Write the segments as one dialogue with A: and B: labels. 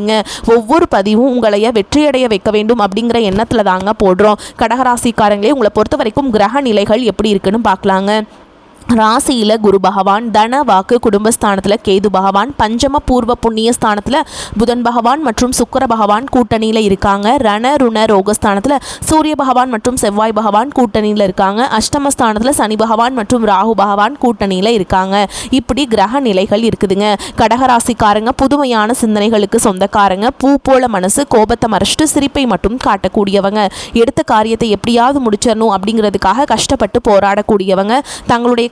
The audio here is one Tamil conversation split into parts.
A: வைங்க ஒவ்வொரு பதிவும் உங்களைய வெற்றியடைய வைக்க வேண்டும் அப்படிங்கிற எண்ணத்தில் தாங்க போடுறோம். கடகராசிக்காரங்களே உங்களை பொறுத்த வரைக்கும் கிரக நிலைகள் எப்படி இருக்குன்னு பார்க்கலாங்க. ராசியில் குரு பகவான் தன வாக்கு குடும்பஸ்தானத்தில் கேது பகவான் பஞ்சம பூர்வ புண்ணிய ஸ்தானத்தில் புதன் பகவான் மற்றும் சுக்கர பகவான் கூட்டணியில் இருக்காங்க. ரண ருண ரோகஸ்தானத்தில் சூரிய பகவான் மற்றும் செவ்வாய் பகவான் கூட்டணியில் இருக்காங்க. அஷ்டமஸ்தானத்தில் சனி பகவான் மற்றும் ராகு பகவான் கூட்டணியில் இருக்காங்க. இப்படி கிரக நிலைகள் இருக்குதுங்க. கடகராசிக்காரங்க புதுமையான சிந்தனைகளுக்கு சொந்தக்காரங்க பூ போல மனசு கோபத்தை மறைச்சிட்டு சிரிப்பை மட்டும் காட்டக்கூடியவங்க. எடுத்த காரியத்தை எப்படியாவது முடிச்சிடணும் அப்படிங்கிறதுக்காக கஷ்டப்பட்டு போராடக்கூடியவங்க. தங்களுடைய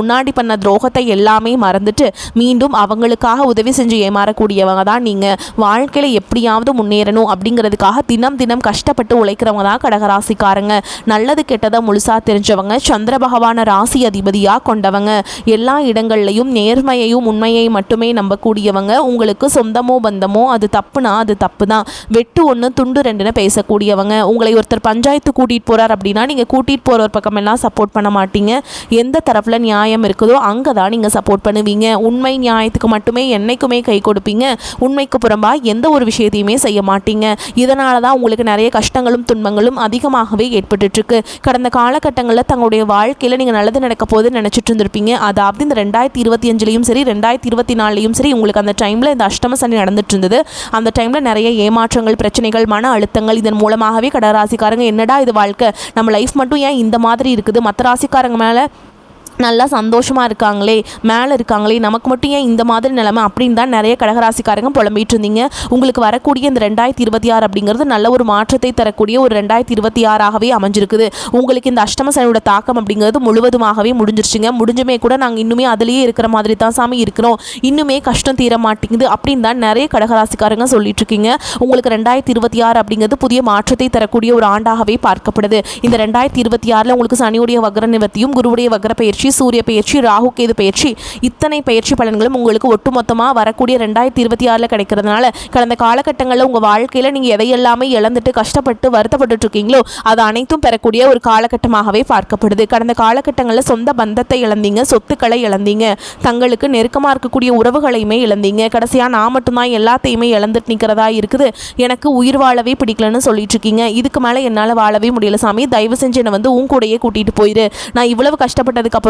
A: முன்னாடி பண்ண துரோகத்தை எல்லாமே மறந்துட்டு மீண்டும் அவங்களுக்காக உதவி செஞ்சு ஏமாறக்கூடியவங்க தான் நீங்கள் வாழ்க்கையில் எப்படியாவது முன்னேறணும் அப்படிங்கிறதுக்காக தினம் தினம் கஷ்டப்பட்டு உழைக்கிறவங்க தான் கடகராசிக்காரங்க. நல்லது கெட்டதை முழுசாக தெரிஞ்சவங்க சந்திர பகவான ராசி அதிபதியாக கொண்டவங்க. எல்லா இடங்கள்லையும் நேர்மையையும் உண்மையை மட்டுமே நம்பக்கூடியவங்க. உங்களுக்கு சொந்தமோ பந்தமோ அது தப்புனா அது தப்பு தான் வெட்டு ஒன்று துண்டு ரெண்டுன்னு பேசக்கூடியவங்க. உங்களை ஒருத்தர் பஞ்சாயத்து கூட்டிகிட்டு போகிறார் அப்படின்னா நீங்கள் கூட்டிகிட்டு போகிற ஒரு பக்கமெல்லாம் சப்போர்ட் பண்ண மாட்டீங்க. எந்த தரப்பில் நியாயம் இருக்குதோ அங்கே தான் நீங்கள் சப்போர்ட் பண்ணுவீங்க. உண்மை நியாயத்துக்கு மட்டுமே என்றைக்குமே கை கொடுப்பீங்க. உண்மைக்கு புறம்பாக எந்த ஒரு விஷயத்தையுமே செய்ய மாட்டீங்க. இதனால தான் உங்களுக்கு நிறைய கஷ்டங்களும் துன்பங்களும் அதிகமாகவே ஏற்பட்டுட்ருக்கு. கடந்த காலகட்டங்களில் தங்களுடைய வாழ்க்கையில் நீங்கள் நல்லது நடக்க போகுதுன்னு நினச்சிட்டு இருந்திருப்பீங்க. அதாவது இந்த ரெண்டாயிரத்தி இருபத்தி அஞ்சுலையும் சரி ரெண்டாயிரத்தி இருபத்தி நாலுலேயும் சரி உங்களுக்கு அந்த டைமில் இந்த அஷ்டம சனி நடந்துட்டு இருந்தது. அந்த டைமில் நிறைய ஏமாற்றங்கள் பிரச்சனைகள் மன அழுத்தங்கள் இதன் மூலமாகவே கடகராசிக்காரங்க என்னடா இது வாழ்க்கை? நம்ம லைஃப் மட்டும் ஏன் இந்த மாதிரி இருக்குது? மற்ற ராசிக்காரங்க மேலே நல்லா சந்தோஷமாக இருக்காங்களே மேலே இருக்காங்களே நமக்கு மட்டும் ஏன் இந்த மாதிரி நிலைமை அப்படின்னு தான் நிறைய கடகராசிக்காரங்க புலம்பிட்டு இருந்தீங்க. உங்களுக்கு வரக்கூடிய இந்த ரெண்டாயிரத்தி இருபத்தி ஆறு அப்படிங்கிறது நல்ல ஒரு மாற்றத்தை தரக்கூடிய ஒரு ரெண்டாயிரத்தி இருபத்தி ஆறாகவே அமைஞ்சிருக்குது. உங்களுக்கு இந்த அஷ்டம சனியோட தாக்கம் அப்படிங்கிறது முழுவதுமாகவே முடிஞ்சிருச்சுங்க. முடிஞ்சுமே கூட நாங்கள் இன்னுமே அதுலேயே இருக்கிற மாதிரி தான் சாமி இருக்கிறோம். இன்னுமே கஷ்டம் தீர மாட்டேங்குது அப்படின்னு தான் நிறைய கடகராசிக்காரங்க சொல்லிட்டு இருக்கீங்க. உங்களுக்கு ரெண்டாயிரத்தி இருபத்தி ஆறு அப்படிங்கிறது புதிய மாற்றத்தை தரக்கூடிய ஒரு ஆண்டாகவே பார்க்கப்படுது. இந்த ரெண்டாயிரத்தி இருபத்தி ஆறில் உங்களுக்கு சனியுடைய வக்ர நிவர்த்தியும் குருவுடைய வக்ர பயிற்சி சூரிய பயிற்சி ராகு கேது பயிற்சி இத்தனை பயிற்சி பலன்களும் உங்களுக்கு ஒட்டுமொத்தமாக வரக்கூடிய ரெண்டாயிரத்தி இருபத்தி ஆறில் கிடைக்கிறதுனால கடந்த காலகட்டங்களில் உங்கள் வாழ்க்கையில் நீங்கள் எதையெல்லாமே இழந்துட்டு கஷ்டப்பட்டு வருத்தப்பட்டு இருக்கீங்களோ அது அனைத்தும் பெறக்கூடிய ஒரு காலகட்டமாகவே பார்க்கப்படுது. கடந்த காலகட்டங்களில் சொந்த பந்தத்தை இழந்தீங்க சொத்துக்களை இழந்தீங்க தங்களுக்கு நெருக்கமாக இருக்கக்கூடிய உறவுகளையுமே இழந்தீங்க. கடைசியாக நான் மட்டும்தான் எல்லாத்தையுமே இழந்துட்டு நிற்கிறதா இருக்குது. எனக்கு உயிர் வாழவே பிடிக்கலன்னு சொல்லிட்டு இருக்கீங்க இதுக்கு மேலே என்னால் வாழவே முடியல சாமி. தயவு செஞ்சு என்னை வந்து உன் கூடயே கூட்டிகிட்டு போயிரு. நான் இவ்வளவு கஷ்டப்பட்டதுக்கப்புறம்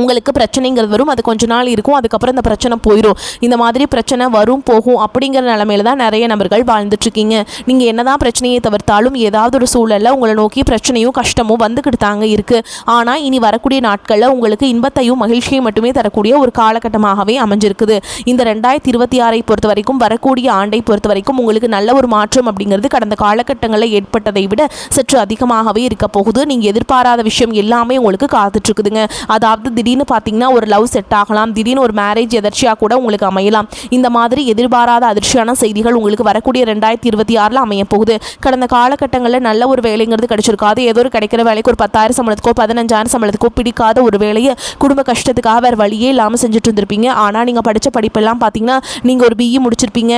A: உங்களுக்கு பிரச்சனைங்கிறது வரும் அது கொஞ்ச நாள் இருக்கும் அதுக்கப்புறம் இந்த பிரச்சனை போயிடும் இந்த மாதிரி பிரச்சனை வரும் போகும் அப்படிங்கிற நிலமையில தான் நிறைய நபர்கள் வாழ்ந்துட்டுருக்கீங்க. நீங்கள் என்னதான் பிரச்சனையை தவிர்த்தாலும் ஏதாவது ஒரு சூழலில் உங்களை நோக்கி பிரச்சனையும் கஷ்டமும் வந்துக்கிட்டு தாங்க இருக்குது ஆனால் இனி வரக்கூடிய நாட்களில் உங்களுக்கு இன்பத்தையும் மகிழ்ச்சியும் மட்டுமே தரக்கூடிய ஒரு காலகட்டமாகவே அமைஞ்சிருக்குது. இந்த ரெண்டாயிரத்தி இருபத்தி ஆறை பொறுத்த வரைக்கும் வரக்கூடிய ஆண்டை பொறுத்த வரைக்கும் உங்களுக்கு நல்ல ஒரு மாற்றம் அப்படிங்கிறது கடந்த காலகட்டங்களில் ஏற்பட்டதை விட சற்று அதிகமாகவே இருக்க போகுது. நீங்கள் எதிர்பாராத விஷயம் எல்லாமே உங்களுக்கு காத்துட்ருக்குதுங்க அதாவது திடீர்னு பார்த்தீங்கன்னா ஒரு லவ் செட் ஆகலாம். திடீர்னு ஒரு மேரேஜ் எதர்ச்சியாக கூட உங்களுக்கு அமையலாம். இந்த மாதிரி எதிர்பாராத அதிர்ச்சியான செய்திகள் உங்களுக்கு வரக்கூடிய ரெண்டாயிரத்தி இருபத்தி ஆறில் அமைய போகுது. கடந்த காலகட்டங்களில் நல்ல ஒரு வேலைங்கிறது கிடைச்சிருக்காது ஏதோ ஒரு கிடைக்கிற வேலைக்கு ஒரு பத்தாயிரம் சம்பளத்துக்கோ பதினஞ்சாயிரம் சம்பளத்துக்கோ பிடிக்காத ஒரு வேலையை குடும்ப கஷ்டத்துக்காக வேறு வழியே இல்லாமல் செஞ்சுட்டு இருந்திருப்பீங்க. ஆனால் நீங்கள் படித்த படிப்பெல்லாம் பார்த்தீங்கன்னா நீங்கள் ஒரு பிஇ முடிச்சிருப்பீங்க.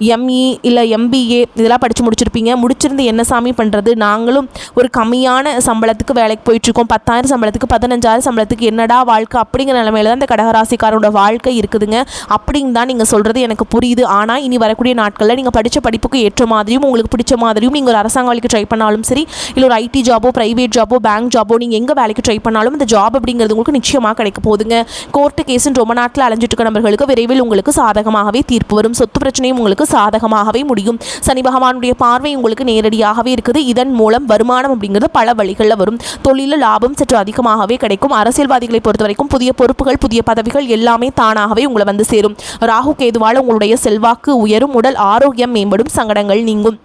A: எம்இ இல்லை எம்பிஏ இதெல்லாம் படித்து முடிச்சிருப்பீங்க. முடிச்சிருந்து என்ன சாமி பண்ணுறது நாங்களும் ஒரு கம்மியான சம்பளத்துக்கு வேலைக்கு போயிட்டுருக்கோம். பத்தாயிரம் சம்பளத்துக்கு பதினஞ்சாயிரம் சம்பளத்துக்கு என்னடா வாழ்க்கை அப்படிங்கிற நிலமையில தான் இந்த கடகராசிக்காரோட வாழ்க்கை இருக்குதுங்க. அப்படின்னு தான் நீங்கள் சொல்கிறது எனக்கு புரியுது. ஆனால் இனி வரக்கூடிய நாட்களில் நீங்கள் படித்த படிப்புக்கு ஏற்ற மாதிரியும் உங்களுக்கு பிடிச்ச மாதிரியும் நீங்கள் ஒரு அரசாங்க வேலைக்கு ட்ரை பண்ணாலும் சரி இல்லை ஒரு ஐடி ஜாபோ ப்ரைவேட் ஜாபோ பேங்க் ஜாபோ நீங்கள் எங்கே வேலைக்கு ட்ரை பண்ணாலும் இந்த ஜாப் அப்படிங்கிறது உங்களுக்கு நிச்சயமாக கிடைக்க போகுதுங்க. கோர்ட்டு கேஸுன்னு ரொம்ப நாட்டில் அலைஞ்சிட்டு இருக்க நபர்களுக்கு விரைவில் உங்களுக்கு சாதகமாகவே தீர்ப்பு வரும். சொத்து பிரச்சனையும் உங்களுக்கு சாதகமாகவே முடியும். சனி பகவானுடைய பார்வை உங்களுக்கு நேரடியாகவே இருக்குது. இதன் மூலம் வருமானம் அப்படிங்கிறது பல வழிகளில் வரும். தொழிலில் லாபம் சற்று அதிகமாகவே கிடைக்கும். அரசியல்வாதிகளை பொறுத்த வரைக்கும் புதிய பொறுப்புகள் புதிய பதவிகள் எல்லாமே தானாகவே உங்களை வந்து சேரும். ராகு கேதுவால் உங்களுடைய செல்வாக்கு உயரும். உடல் ஆரோக்கியம் மேம்படும். சங்கடங்கள் நீங்கும்.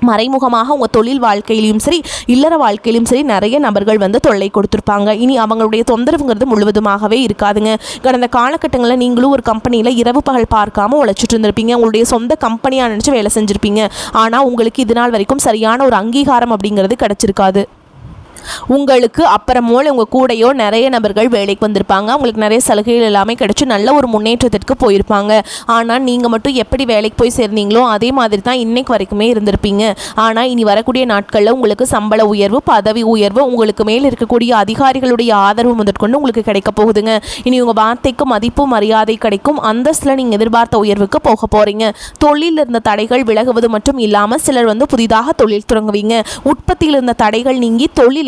A: மறைமுகமாக உங்கள் தொழில் வாழ்க்கையிலையும் சரி இல்லற வாழ்க்கையிலும் சரி நிறைய நபர்கள் வந்து தொல்லை கொடுத்துருப்பாங்க. இனி அவங்களுடைய தொந்தரவுங்கிறது முழுவதுமாகவே இருக்காதுங்க. கடந்த காலகட்டங்களில் நீங்களும் ஒரு கம்பெனியில் இரவு பகல் பார்க்காம உழைச்சிட்டு இருந்திருப்பீங்க. உங்களுடைய சொந்த கம்பெனியாக நினச்சி வேலை செஞ்சுருப்பீங்க. ஆனால் உங்களுக்கு இது நாள் வரைக்கும் சரியான ஒரு அங்கீகாரம் அப்படிங்கிறது கிடச்சிருக்காது. உங்களுக்கு அப்புறம் அப்புறமோல உங்கள் கூடையோ நிறைய நபர்கள் வேலைக்கு வந்திருப்பாங்க. அவங்களுக்கு நிறைய சலுகைகள் எல்லாமே கிடைச்சி நல்ல ஒரு முன்னேற்றத்திற்கு போயிருப்பாங்க. ஆனால் நீங்கள் மட்டும் எப்படி வேலைக்கு போய் சேர்ந்தீங்களோ அதே மாதிரி தான் இன்னைக்கு வரைக்குமே இருந்திருப்பீங்க. ஆனால் இனி வரக்கூடிய நாட்களில் உங்களுக்கு சம்பள உயர்வு பதவி உயர்வு உங்களுக்கு மேல் இருக்கக்கூடிய அதிகாரிகளுடைய ஆதரவு முதற்கொண்டு உங்களுக்கு கிடைக்க போகுதுங்க. இனி உங்கள் வார்த்தைக்கு மதிப்பு மரியாதை கிடைக்கும். அந்தஸ்தில் நீங்கள் எதிர்பார்த்த உயர்வுக்கு போக போகிறீங்க தொழிலில் இருந்த தடைகள் விலகுவது மட்டும் இல்லாமல் சிலர் வந்து புதிதாக தொழில் தொடங்குவீங்க. உற்பத்தியில் இருந்த தடைகள் நீங்கி தொழில்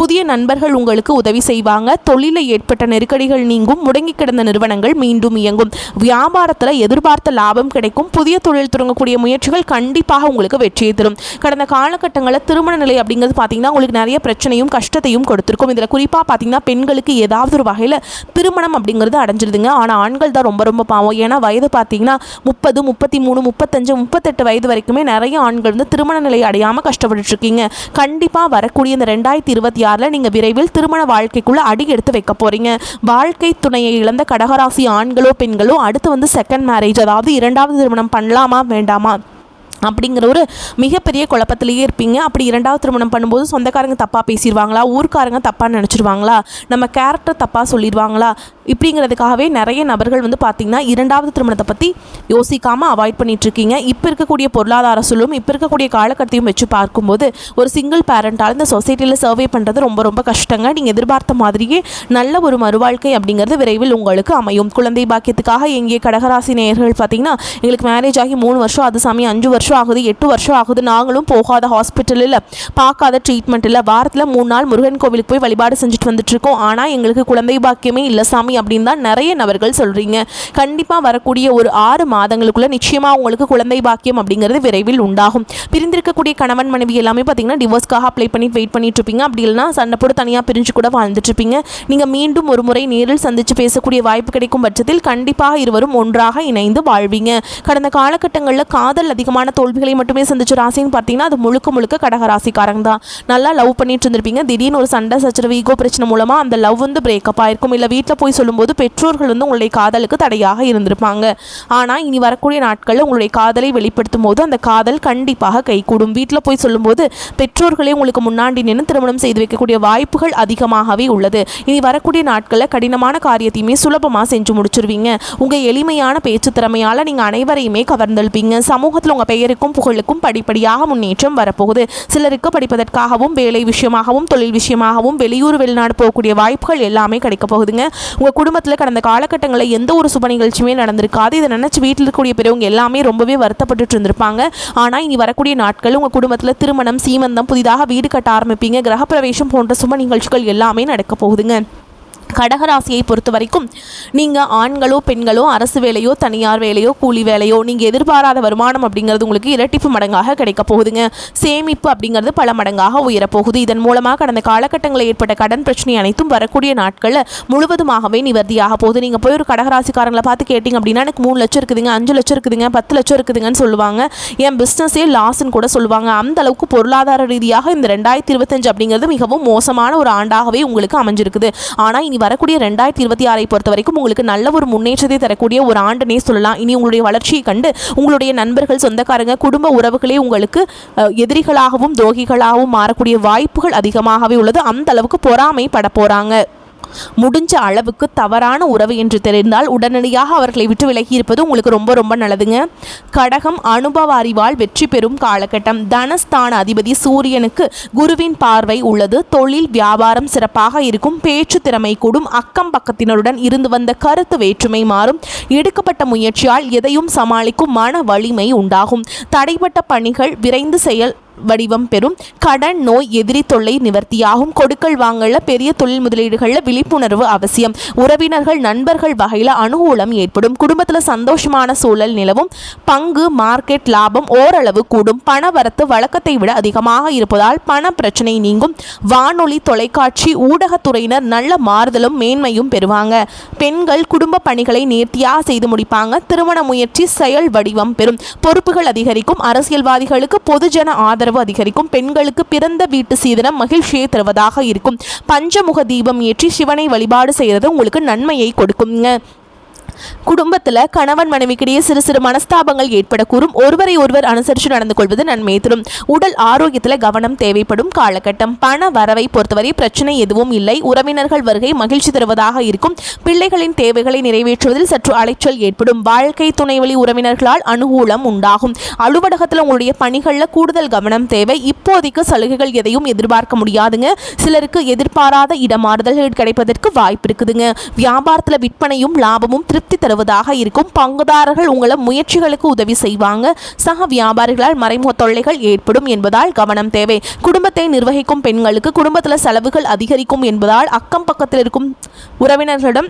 A: புதிய நண்பர்கள் உங்களுக்கு உதவி செய்வாங்க. தொழிலில் ஏற்பட்ட நெருக்கடிகள் நீங்கும். முடங்கி கிடந்த நிறுவனங்கள் மீண்டும் இயங்கும். வியாபாரத்தில் எதிர்பார்த்த லாபம் கிடைக்கும். புதிய தொழில் தொடங்கக்கூடிய முயற்சிகள் கண்டிப்பாக உங்களுக்கு வெற்றியை தரும். கடந்த காலகட்டங்களில் திருமண நிலை அப்படிங்கிறது பார்த்தீங்கன்னா உங்களுக்கு நிறைய பிரச்சனையும் கஷ்டத்தையும் கொடுத்துருக்கும். இதில் குறிப்பாக பார்த்தீங்கன்னா பெண்களுக்கு ஏதாவது ஒரு வகையில் திருமணம் அப்படிங்கிறது அடைஞ்சிருதுங்க. ஆனால் ஆண்கள் தான் ரொம்ப ரொம்ப பாவம். ஏன்னா வயது பார்த்தீங்கன்னா முப்பது முப்பத்தி மூணு முப்பத்தஞ்சு முப்பத்தெட்டு வயது வரைக்குமே நிறைய ஆண்கள் வந்து திருமண நிலை அடையாமல் கஷ்டப்பட்டுருக்கீங்க கண்டிப்பாக வரக்கூடிய இந்த ரெண்டாயிரத்தி இருபத்தி ஆறு ஆறில் நீங்கள் விரைவில் திருமண வாழ்க்கைக்குள்ளே அடி எடுத்து வைக்க போகிறீங்க வாழ்க்கை துணையை இழந்த கடகராசி ஆண்களோ பெண்களோ அடுத்து வந்து செகண்ட் மேரேஜ் அதாவது இரண்டாவது திருமணம் பண்ணலாமா வேண்டாமா? அப்படிங்கிற ஒரு மிகப்பெரிய குழப்பத்திலேயே இருப்பீங்க. அப்படி இரண்டாவது திருமணம் பண்ணும்போது சொந்தக்காரங்க தப்பாக பேசிடுவாங்களா ஊர்க்காரங்க தப்பாக நினச்சிருவாங்களா? நம்ம கேரக்டர் தப்பாக சொல்லிடுவாங்களா இப்படிங்கிறதுக்காகவே நிறைய நபர்கள் வந்து பார்த்திங்கன்னா இரண்டாவது திருமணத்தை பற்றி யோசிக்காமல் அவாய்ட் பண்ணிகிட்ருக்கீங்க இப்போ இருக்கக்கூடிய பொருளாதார சூழலும் இப்போ இருக்கக்கூடிய காலகட்டத்தையும் வச்சு பார்க்கும்போது ஒரு சிங்கிள் பேரண்ட்டால் இந்த சொசைட்டியில் சர்வே பண்ணுறது ரொம்ப ரொம்ப கஷ்டங்க. நீங்கள் எதிர்பார்த்த மாதிரியே நல்ல ஒரு மறுவாழ்க்கை அப்படிங்கிறது விரைவில் உங்களுக்கு அமையும். குழந்தை பாக்கியத்துக்காக எங்கே கடகராசி நேயர்கள் பார்த்திங்கன்னா எங்களுக்கு மேரேஜ் ஆகி மூணு வருஷம் அது சாமி அஞ்சு வருஷம் ஆகுது எட்டு வருஷம் ஆகுது. நாங்களும் போகாத ஹாஸ்பிட்டலில் பார்க்காத ட்ரீட்மெண்ட் வாரத்தில் மூணு நாள் முருகன் கோவிலுக்கு போய் வழிபாடு செஞ்சுட்டு வந்துட்டு இருக்கோம் ஆனால் எங்களுக்கு குழந்தை பாக்கியமே இல்லை சாமி அப்படின்னு தான் நிறைய நபர்கள் சொல்கிறீங்க கண்டிப்பாக வரக்கூடிய ஒரு ஆறு மாதங்களுக்குள்ள நிச்சயமாக உங்களுக்கு குழந்தை பாக்கியம் அப்படிங்கிறது விரைவில் உண்டாகும். பிரிந்திருக்கக்கூடிய கணவன் மனைவி எல்லாமே பார்த்தீங்கன்னா டிவோர்ஸ்க்காக அப்ளை பண்ணி வெயிட் பண்ணிட்டு இருப்பீங்க. அப்படி இல்லைனா சண்டை போட்டு தனியாக பிரிஞ்சு கூட வாழ்ந்துட்டு இருப்பீங்க. நீங்கள் மீண்டும் ஒரு முறை நேரில் சந்தித்து பேசக்கூடிய வாய்ப்பு கிடைக்கும் பட்சத்தில் கண்டிப்பாக இருவரும் ஒன்றாக இணைந்து வாழ்வீங்க. கடந்த காலகட்டங்களில் காதல் அதிகமான தோல்விகளை மட்டுமே சந்திச்ச ராசின்னு பார்த்தீங்கன்னா அது முழுக்க முழுக்க கடகராசிக்காரங்க தான். நல்லா லவ் பண்ணிட்டு இருந்திருப்பீங்க. திடீர்னு ஒரு சண்டை சச்சரவு ஈகோ பிரச்சனை மூலமாக அந்த லவ் வந்து பிரேக்கப் ஆயிருக்கும். இல்லை வீட்டில் போய் சொல்லும்போது பெற்றோர்கள் வந்து உங்களுடைய காதலுக்கு தடையாக இருந்திருப்பாங்க. ஆனால் இனி வரக்கூடிய நாட்களில் உங்களுடைய காதலை வெளிப்படுத்தும் போது அந்த காதல் கண்டிப்பாக கைகூடும். வீட்டில் போய் சொல்லும்போது பெற்றோர்களே உங்களுக்கு முன்னாடி நின்று திருமணம் செய்து வைக்கக்கூடிய வாய்ப்புகள் அதிகமாகவே உள்ளது. இனி வரக்கூடிய நாட்களில் கடினமான காரியத்தையுமே சுலபமாக செஞ்சு முடிச்சிருவீங்க. உங்கள் எளிமையான பேச்சு திறமையால் நீங்கள் அனைவரையுமே கவர்ந்தெழுப்பீங்க. சமூகத்தில் உங்கள் பெயர் பெயருக்கும் புகழுக்கும் படிப்படியாக முன்னேற்றம் வரப்போகுது. சிலருக்கு படிப்பதற்காகவும் வேலை விஷயமாகவும் தொழில் விஷயமாகவும் வெளியூர் வெளிநாடு போகக்கூடிய வாய்ப்புகள் எல்லாமே கிடைக்க போகுதுங்க. உங்கள் குடும்பத்தில் கடந்த காலகட்டங்களில் எந்த ஒரு சுப நிகழ்ச்சியுமே நடந்திருக்காது. இதை நினச்சி வீட்டில் இருக்கக்கூடிய பெரியவங்க எல்லாமே ரொம்பவே வருத்தப்பட்டுட்டு இருந்திருப்பாங்க. ஆனால் இனி வரக்கூடிய நாட்கள் உங்கள் குடும்பத்தில் திருமணம் சீமந்தம் புதிதாக வீடு கட்ட ஆரம்பிப்பீங்க. கிரகப்பிரவேசம் போன்ற சுப நிகழ்ச்சிகள் எல்லாமே நடக்க போகுதுங்க. கடகராசியை பொறுத்த வரைக்கும் நீங்கள் ஆண்களோ பெண்களோ அரசு வேலையோ தனியார் வேலையோ கூலி வேலையோ நீங்கள் எதிர்பாராத வருமானம் அப்படிங்கிறது உங்களுக்கு இரட்டிப்பு மடங்காக கிடைக்க போகுதுங்க. சேமிப்பு அப்படிங்கிறது பல மடங்காக உயரப்போகுது. இதன் மூலமாக கடந்த காலகட்டங்களில் ஏற்பட்ட கடன் பிரச்சனை அனைத்தும் வரக்கூடிய நாட்களில் முழுவதுமாகவே நிவர்த்தியாக போகுது. நீங்கள் போய் ஒரு கடகராசிக்காரங்களை பார்த்து கேட்டிங்க அப்படின்னா எனக்கு மூணு லட்சம் இருக்குதுங்க அஞ்சு லட்சம் இருக்குதுங்க பத்து லட்சம் இருக்குதுங்கன்னு சொல்லுவாங்க. என் பிஸ்னஸே லாஸ்ன்னு கூட சொல்லுவாங்க. அந்த அளவுக்கு பொருளாதார ரீதியாக இந்த ரெண்டாயிரத்தி இருபத்தஞ்சு அப்படிங்கிறது மிகவும் மோசமான ஒரு ஆண்டாகவே உங்களுக்கு அமைஞ்சிருக்குது. ஆனால் இனி வரக்கூடிய ரெண்டாயிரத்தி இருபத்தி ஆறை பொறுத்த வரைக்கும் உங்களுக்கு நல்ல ஒரு முன்னேற்றத்தை தரக்கூடிய ஒரு ஆண்டுனே சொல்லலாம். இனி உங்களுடைய வளர்ச்சியை கண்டு உங்களுடைய நண்பர்கள் சொந்தக்காரங்க குடும்ப உறவுகளே உங்களுக்கு எதிரிகளாகவும் துரோகிகளாகவும் மாறக்கூடிய வாய்ப்புகள் அதிகமாகவே உள்ளது. அந்த அளவுக்கு பொறாமை பட போகிறாங்க முடிஞ்ச அளவுக்கு தவறான உறவு என்று தெரிந்தால் உடனடியாக அவர்களை விட்டு விலகி இருப்பது உங்களுக்கு ரொம்ப ரொம்ப நல்லதுங்க. கடகம் அனுபவ அறிவால் வெற்றி பெறும் காலகட்டம். தனஸ்தான அதிபதி சூரியனுக்கு குருவின் பார்வை உள்ளது. தொழில் வியாபாரம் சிறப்பாக இருக்கும். பேச்சு திறமை கூடும். அக்கம் பக்கத்தினருடன் இருந்து வந்த கருத்து வேற்றுமை மாறும். எடுக்கப்பட்ட முயற்சியால் எதையும் சமாளிக்கும் மன வலிமை உண்டாகும். தடைப்பட்ட பணிகள் விரைந்து செயல் வடிவம் பெறும். கடன் நோய் எதிரி தொல்லை நிவர்த்தியாகும். கொடுக்கல் வாங்கல பெரிய தொழில் முதலீடுகளில் விழிப்புணர்வு அவசியம். உறவினர்கள் நண்பர்கள் வகையில் அனுகூலம் ஏற்படும். குடும்பத்தில் சந்தோஷமான சூழல் நிலவும். பங்கு மார்க்கெட் லாபம் ஓரளவு கூடும். பண வரத்து வழக்கத்தை விட அதிகமாக இருப்பதால் பண பிரச்சனை நீங்கும். வானொலி தொலைக்காட்சி ஊடகத்துறையினர் நல்ல மாறுதலும் மேன்மையும் பெறுவாங்க. பெண்கள் குடும்ப பணிகளை நேர்த்தியாக செய்து முடிப்பாங்க. திருமண முயற்சி செயல் வடிவம் பெறும். பொறுப்புகள் அதிகரிக்கும். அரசியல்வாதிகளுக்கு பொதுஜன ஆதரவு அதிகரிக்கும். பெண்களுக்கு பிறந்த வீட்டு சீதனம் மகிழ்ச்சியை தருவதாக இருக்கும். பஞ்சமுக தீபம் ஏற்றி சிவனை வழிபாடு செய்கிறது உங்களுக்கு நன்மையை கொடுக்குங்க. குடும்பத்தில் கணவன் மனைவிக்கிடையே சிறு சிறு மனஸ்தாபங்கள் ஏற்படக்கூடும் ஒருவரை ஒருவர் அனுசரித்து நடந்து கொள்வது நன்மை தரும். உடல் ஆரோக்கியத்தில் கவனம் தேவைப்படும் காலகட்டம். பண வரவை பொறுத்தவரை பிரச்சனை எதுவும் இல்லை. உறவினர்கள் வருகை மகிழ்ச்சி தருவதாக இருக்கும். பிள்ளைகளின் தேவைகளை நிறைவேற்றுவதில் சற்று அலைச்சல் ஏற்படும். வாழ்க்கை துணை வழி உறவினர்களால் அனுகூலம் உண்டாகும். அலுவலகத்தில் உங்களுடைய பணிகளில் கூடுதல் கவனம் தேவை. இப்போதைக்கு சலுகைகள் எதையும் எதிர்பார்க்க முடியாதுங்க. சிலருக்கு எதிர்பாராத இடமாறுதல்கள் கிடைப்பதற்கு வாய்ப்பு இருக்குதுங்க. வியாபாரத்தில் விற்பனையும் லாபமும் திருப்தி தருவதாக இருக்கும். பங்குதாரர்கள் உங்களை முயற்சிகளுக்கு உதவி செய்வாங்க. சக வியாபாரிகளால் மறைமுக தொல்லைகள் ஏற்படும் என்பதால் கவனம் தேவை. குடும்பத்தை நிர்வகிக்கும் பெண்களுக்கு குடும்பத்தில் செலவுகள் அதிகரிக்கும் என்பதால் அக்கம் பக்கத்தில் இருக்கும் உறவினர்களிடம்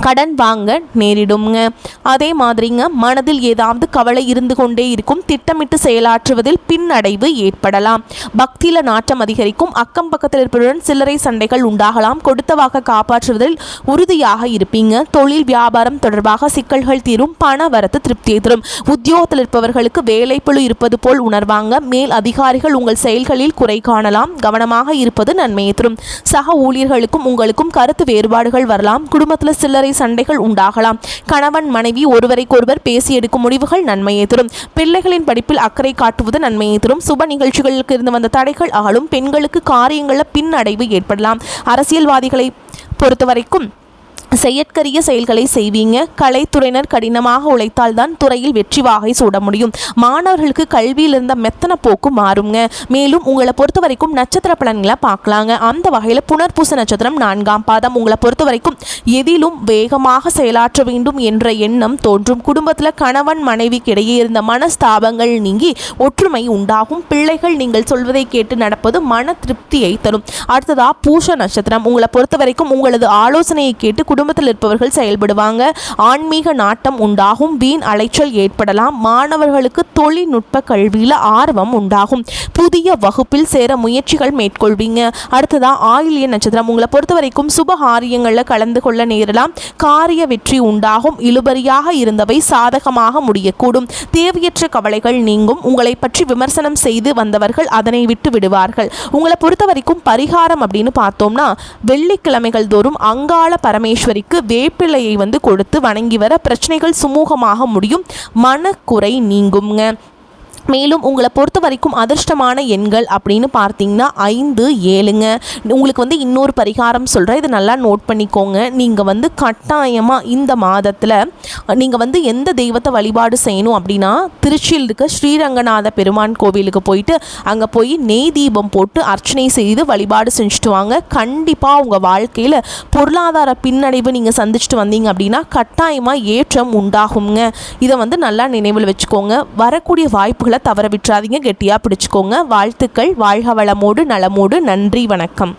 A: கடன் வாங்க நேரிடுங்க அதே மாதிரிங்க மனதில் ஏதாவது கவலை இருந்து கொண்டே இருக்கும் திட்டமிட்டு செயலாற்றுவதில் பின்னடைவு ஏற்படலாம். பக்தியில நாட்டம் அதிகரிக்கும் அக்கம் பக்கத்தில் இருப்பவருடன் சில்லறை சண்டைகள் உண்டாகலாம் கொடுத்தவாக காப்பாற்றுவதில் உறுதியாக இருப்பீங்க. தொழில் வியாபாரம் தொடர்பாக சிக்கல்கள் தீரும் பண வரத்து திருப்தியை தரும் உத்தியோகத்தில் இருப்பவர்களுக்கு வேலைப்பளு இருப்பது போல் உணர்வாங்க. மேல் அதிகாரிகள் உங்கள் செயல்களில் குறை காணலாம் கவனமாக இருப்பது நன்மையை தரும். சக ஊழியர்களுக்கும் உங்களுக்கும் கருத்து வேறுபாடுகள் வரலாம் குடும்பத்தில் சில்லறை சண்டைகள் உண்டாகலாம். கணவன் மனைவி ஒருவரைக்கொருவர் பேசி எடுக்கும் முடிவுகள் நன்மையை தரும். பிள்ளைகளின் படிப்பில் அக்கறை காட்டுவது நன்மையை தரும். சுப நிகழ்ச்சிகளுக்கு இருந்து வந்த தடைகள் ஆளும் பெண்களுக்கு காரியங்களில் பின்னடைவு ஏற்படலாம். அரசியல்வாதிகளை பொறுத்தவரைக்கும் செயற்கரிய செயல்களை செய்வீங்க. கலைத்துறையினர் கடினமாக உழைத்தால்தான் துறையில் வெற்றி வாகை சூட முடியும். மாணவர்களுக்கு கல்வியில் இருந்த மெத்தன போக்கு மாறுங்க. மேலும் உங்களை பொறுத்த வரைக்கும் நட்சத்திர பலன்களை பார்க்கலாங்க. அந்த வகையில் புனர்பூச நட்சத்திரம் நான்காம் பாதம். உங்களை பொறுத்த வரைக்கும் எதிலும் வேகமாக செயலாற்ற வேண்டும் என்ற எண்ணம் தோன்றும். குடும்பத்தில் கணவன் மனைவிக்கு இடையே இருந்த மனஸ்தாபங்கள் நீங்கி ஒற்றுமை உண்டாகும். பிள்ளைகள் நீங்கள் சொல்வதை கேட்டு நடப்பது மன திருப்தியை தரும். அடுத்ததா பூஷ நட்சத்திரம். உங்களை பொறுத்த வரைக்கும் உங்களது ஆலோசனையை கேட்டு குடும்பத்தில் இருப்பவர்கள் செயல்படுவாங்க. ஆன்மீக நாட்டம் உண்டாகும். வீண் அலைச்சல் ஏற்படலாம். மாணவர்களுக்கு தொழில்நுட்ப கல்வியில் ஆர்வம் உண்டாகும். புதிய வகுப்பில் சேர முயற்சிகள் மேற்கொள்வீங்க. அடுத்ததா ஆயிலிய நட்சத்திரம். உங்களை பொறுத்த வரைக்கும் சுப காரியங்களில் கலந்து கொள்ள நேரலாம். காரிய வெற்றி உண்டாகும். இழுபறியாக இருந்தவை சாதகமாக முடியக்கூடும். தேவையற்ற கவலைகள் நீங்கும். உங்களை பற்றி விமர்சனம் செய்து வந்தவர்கள் அதனை விட்டு விடுவார்கள். உங்களை பொறுத்த வரைக்கும் பரிகாரம் அப்படின்னு பார்த்தோம்னா வெள்ளிக்கிழமைகள் தோறும் அங்காள பரமேஸ்வரிக்கு வேப்பிலையை வந்து கொடுத்து வணங்கி வர பிரச்சனைகள் சுமூகமாக முடியும். மனக்குறை நீங்குங்க மேலும் உங்களை பொறுத்த வரைக்கும் அதிர்ஷ்டமான எண்கள் அப்படின்னு பார்த்தீங்கன்னா ஐந்து ஏழுங்க. உங்களுக்கு வந்து இன்னொரு பரிகாரம் சொல்கிறேன் இதை நல்லா நோட் பண்ணிக்கோங்க. நீங்கள் வந்து கட்டாயமாக இந்த மாதத்தில் நீங்கள் வந்து எந்த தெய்வத்தை வழிபாடு செய்யணும் அப்படின்னா திருச்சியில் இருக்க ஸ்ரீரங்கநாத பெருமான் கோவிலுக்கு போயிட்டு அங்கே போய் நெய் தீபம் போட்டு அர்ச்சனை செய்து வழிபாடு செஞ்சுட்டு வாங்க. கண்டிப்பாக உங்கள் வாழ்க்கையில் பொருளாதார பின்னடைவு நீங்கள் சந்திச்சுட்டு வந்தீங்க அப்படின்னா கட்டாயமாக ஏற்றம் உண்டாகுங்க. இதை வந்து நல்லா நினைவில் வச்சுக்கோங்க. வரக்கூடிய வாய்ப்புகளை தவற விட்டுறாதீங்க. கெட்டியாக பிடிச்சிக்கோங்க. வாழ்த்துக்கள். வாழ்க வளமோடு நலமோடு. நன்றி வணக்கம்.